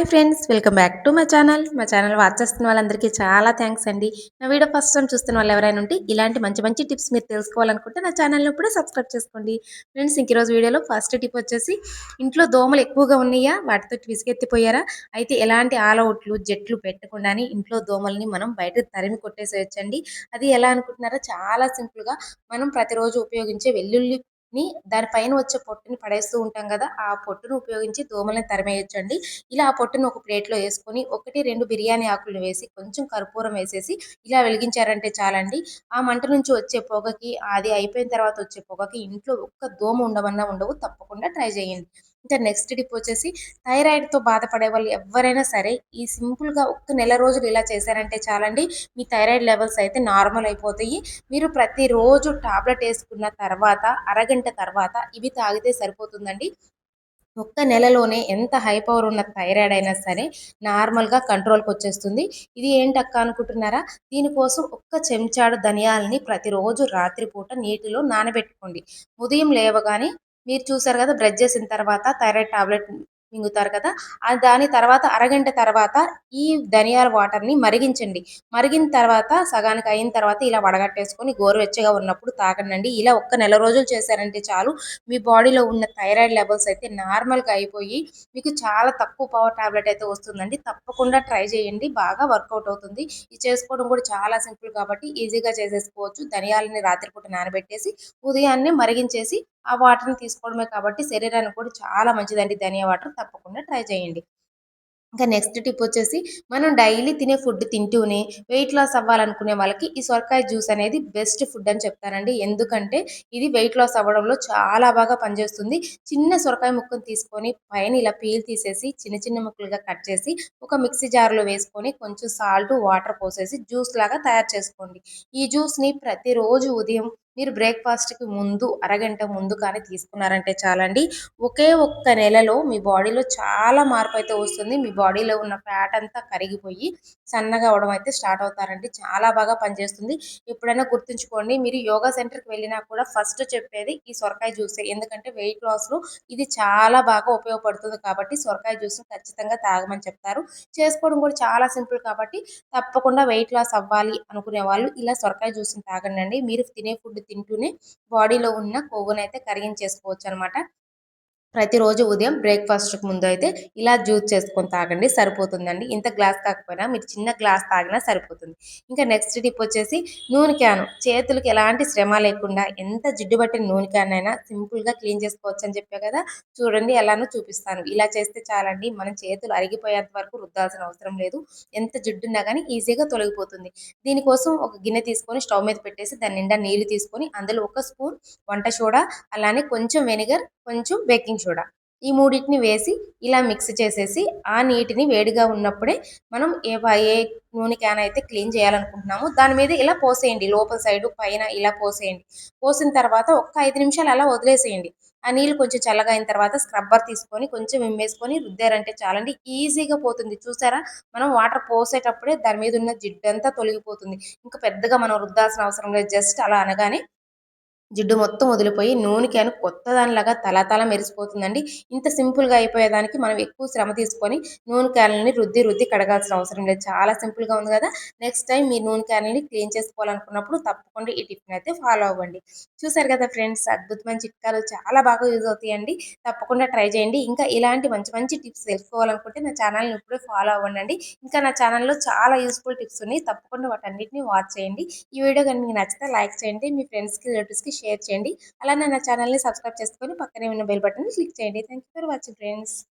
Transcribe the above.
Hi friends welcome back to my channel. మా channel watch చేస్తున్న వాళ్ళందరికీ చాలా థ్యాంక్స్ అండి. నా వీడియో ఫస్ట్ టైం చూస్తున్న వాళ్ళు ఎవరైనా ఉంటే ఇలాంటి మంచి మంచి టిప్స్ మీరు తెలుసుకోవాలనుకుంటే నా ఛానల్ని ఇప్పుడే సబ్స్క్రైబ్ చేసుకోండి. ఫ్రెండ్స్ ఇంక రోజు వీడియోలో ఫస్ట్ టిప్ వచ్చేసి ఇంట్లో దోమలు ఎక్కువగా ఉన్నాయా? వాటితో విసుకెత్తిపోయారా అయితే ఎలాంటి ఆలౌట్లు జట్లు పెట్టకుండానే ఇంట్లో దోమల్ని మనం బయట తరిమి కొట్టేసేయచ్చండి. అది ఎలా అనుకుంటున్నారా చాలా సింపుల్గా మనం ప్రతిరోజు ఉపయోగించే వెల్లుల్లి ని దానిపైన వచ్చే పొట్టుని పడేస్తూ ఉంటాం కదా ఆ పొట్టును ఉపయోగించి దోమలను తరిమేయచ్చండి. ఇలా ఆ పొట్టును ఒక ప్లేట్లో వేసుకొని ఒకటి రెండు బిర్యానీ ఆకులను వేసి కొంచెం కర్పూరం వేసేసి ఇలా వెలిగించారంటే చాలండి. ఆ మంట నుంచి వచ్చే పొగకి అది అయిపోయిన తర్వాత వచ్చే పొగకి ఇంట్లో ఒక్క దోమ ఉండవన్నా ఉండవు. తప్పకుండా ట్రై చేయండి. ఇంకా నెక్స్ట్ టిప్ వచ్చేసి థైరాయిడ్తో బాధపడే వాళ్ళు ఎవరైనా సరే ఈ సింపుల్గా ఒక్క నెల రోజులు ఇలా చేశారంటే చాలండి. మీ థైరాయిడ్ లెవెల్స్ అయితే నార్మల్ అయిపోతాయి. మీరు ప్రతిరోజు టాబ్లెట్ వేసుకున్న తర్వాత అరగంట తర్వాత ఇవి తాగితే సరిపోతుందండి. ఒక్క నెలలోనే ఎంత హై పవర్ ఉన్న థైరాయిడ్ అయినా సరే నార్మల్గా కంట్రోల్కి వచ్చేస్తుంది. ఇది ఏంటక్క అనుకుంటున్నారా? దీనికోసం ఒక్క చెంచాడు ధనియాలని ప్రతిరోజు రాత్రిపూట నీటిలో నానబెట్టుకోండి. ఉదయం లేవగానే మీరు చూసారు కదా బ్రష్ చేసిన తర్వాత థైరాయిడ్ టాబ్లెట్ మింగుతారు కదా దాని తర్వాత అరగంట తర్వాత ఈ ధనియాల వాటర్ని మరిగించండి. మరిగిన తర్వాత సగానికి అయిన తర్వాత ఇలా వడగట్టేసుకొని గోరువెచ్చగా ఉన్నప్పుడు తాగండి ఇలా ఒక్క నెల రోజులు చేశారంటే చాలు. మీ బాడీలో ఉన్న థైరాయిడ్ లెవెల్స్ అయితే నార్మల్గా అయిపోయి మీకు చాలా తక్కువ పవర్ టాబ్లెట్ అయితే వస్తుందండి. తప్పకుండా ట్రై చేయండి. బాగా వర్కౌట్ అవుతుంది. ఇది చేసుకోవడం కూడా చాలా సింపుల్ కాబట్టి ఈజీగా చేసేసుకోవచ్చు. ధనియాలని రాత్రిపూట నానబెట్టేసి ఉదయాన్నే మరిగించేసి ఆ వాటర్ని తీసుకోవడమే కాబట్టి శరీరానికి కూడా చాలా మంచిదండి. ధనియా వాటర్ తప్పకుండా ట్రై చేయండి. ఇంకా నెక్స్ట్ టిప్ వచ్చేసి మనం డైలీ తినే ఫుడ్ తింటూనే వెయిట్ లాస్ అవ్వాలనుకునే వాళ్ళకి ఈ సొరకాయ జ్యూస్ అనేది బెస్ట్ ఫుడ్ అని చెప్తానండి. ఎందుకంటే ఇది వెయిట్ లాస్ అవ్వడంలో చాలా బాగా పనిచేస్తుంది. చిన్న సొరకాయ ముక్కను తీసుకొని పైన ఇలా పీల్ తీసేసి చిన్న చిన్న ముక్కలుగా కట్ చేసి ఒక మిక్సీ జార్లో వేసుకొని కొంచెం సాల్ట్ వాటర్ పోసేసి జ్యూస్ లాగా తయారు చేసుకోండి. ఈ జ్యూస్ని ప్రతిరోజు ఉదయం మీరు బ్రేక్ఫాస్ట్కి ముందు అరగంట ముందు కానీ తీసుకున్నారంటే చాలండి. ఒకే ఒక్క నెలలో మీ బాడీలో చాలా మార్పు అయితే వస్తుంది. మీ బాడీలో ఉన్న ఫ్యాట్ అంతా కరిగిపోయి సన్నగా అవడం అయితే స్టార్ట్ అవుతారండి. చాలా బాగా పనిచేస్తుంది. ఎప్పుడైనా గుర్తుంచుకోండి మీరు యోగా సెంటర్కి వెళ్ళినా కూడా ఫస్ట్ చెప్పేది ఈ సొరకాయ జ్యూసే. ఎందుకంటే వెయిట్ లాస్లో ఇది చాలా బాగా ఉపయోగపడుతుంది కాబట్టి సొరకాయ జ్యూస్ని ఖచ్చితంగా తాగమని చెప్తారు. చేసుకోవడం కూడా చాలా సింపుల్ కాబట్టి తప్పకుండా వెయిట్ లాస్ అవ్వాలి అనుకునే వాళ్ళు ఇలా సొరకాయ జ్యూస్ని తాగండి మీరు తినే ఫుడ్ తింటూనే బాడీలో ఉన్న కొవ్వునైతే కరిగించేసుకోవచ్చు అనమాట ప్రతిరోజు ఉదయం బ్రేక్ఫాస్ట్కి ముందు అయితే ఇలా జ్యూస్ చేసుకొని తాగండి సరిపోతుందండి. ఇంత గ్లాస్ కాకపోయినా మీరు చిన్న గ్లాస్ తాగినా సరిపోతుంది. ఇంకా నెక్స్ట్ టిప్ వచ్చేసి నూనె క్యాను. చేతులకు ఎలాంటి శ్రమ లేకుండా ఎంత జిడ్డు పట్టిన నూనె క్యాన్ అయినా సింపుల్గా క్లీన్ చేసుకోవచ్చు అని చెప్పే కదా. చూడండి ఎలానో చూపిస్తాను. ఇలా చేస్తే చాలండి. మన చేతులు అరిగిపోయేంత వరకు రుద్దాల్సిన అవసరం లేదు. ఎంత జిడ్డున్నా కానీ ఈజీగా తొలగిపోతుంది. దీనికోసం ఒక గిన్నె తీసుకొని స్టవ్ మీద పెట్టేసి దాని నిండా నీళ్ళు తీసుకొని అందులో ఒక స్పూన్ వంట సోడా అలానే కొంచెం వెనిగర్ కొంచెం బేకింగ్ సోడా. ఈ మూడింటిని వేసి ఇలా మిక్స్ చేసేసి ఆ నీటిని వేడిగా ఉన్నప్పుడే మనం ఏ ఏ నూనె క్యాన్ అయితే క్లీన్ చేయాలనుకుంటున్నామో దాని మీద ఇలా పోసేయండి. లోపల సైడు పైన ఇలా పోసేయండి. పోసిన తర్వాత ఒక్క ఐదు నిమిషాలు అలా వదిలేసేయండి. ఆ నీళ్ళు కొంచెం చల్లగా అయిన తర్వాత స్క్రబ్బర్ తీసుకొని కొంచెం విమ్మేసుకొని రుద్దారంటే చాలండి. ఈజీగా పోతుంది. చూసారా? మనం వాటర్ పోసేటప్పుడే దాని మీద ఉన్న జిడ్డంతా తొలగిపోతుంది. ఇంకా పెద్దగా మనం రుద్దాల్సిన అవసరం లేదు. జస్ట్ అలా అనగానే జిడ్డు మొత్తం వదిలిపోయి నూనె క్యాన్ కొత్త దానిలాగా తల మెరిసిపోతుందండి. ఇంత సింపుల్గా అయిపోయేదానికి మనం ఎక్కువ శ్రమ తీసుకొని నూనె క్యాన్లని రుద్ది రుద్ది కడగాల్సిన అవసరం లేదు. చాలా సింపుల్గా ఉంది కదా. నెక్స్ట్ టైం మీ నూనె క్యాన్లని క్లీన్ చేసుకోవాలనుకున్నప్పుడు తప్పకుండా ఈ టిప్ని అయితే ఫాలో అవ్వండి. చూసారు కదా ఫ్రెండ్స్ అద్భుతమైన చిట్కాలు చాలా బాగా యూజ్ అవుతాయండి. తప్పకుండా ట్రై చేయండి. ఇంకా ఇలాంటి మంచి మంచి టిప్స్ తెలుసుకోవాలనుకుంటే నా ఛానల్ని ఇప్పుడే ఫాలో అవ్వండి ఇంకా నా ఛానల్లో చాలా యూస్ఫుల్ టిప్స్ ఉన్నాయి. తప్పకుండా వాటన్నిటిని వాచ్ చేయండి. ఈ వీడియో కానీ మీకు నచ్చితే లైక్ చేయండి. మీ ఫ్రెండ్స్కి రిలేటివ్స్కి షేర్ చేయండి. అలానే నా ఛానల్ని సబ్స్క్రైబ్ చేసుకొని పక్కనే ఉన్న బెల్ బటన్ క్లిక్ చేయండి. Thank you for watching friends.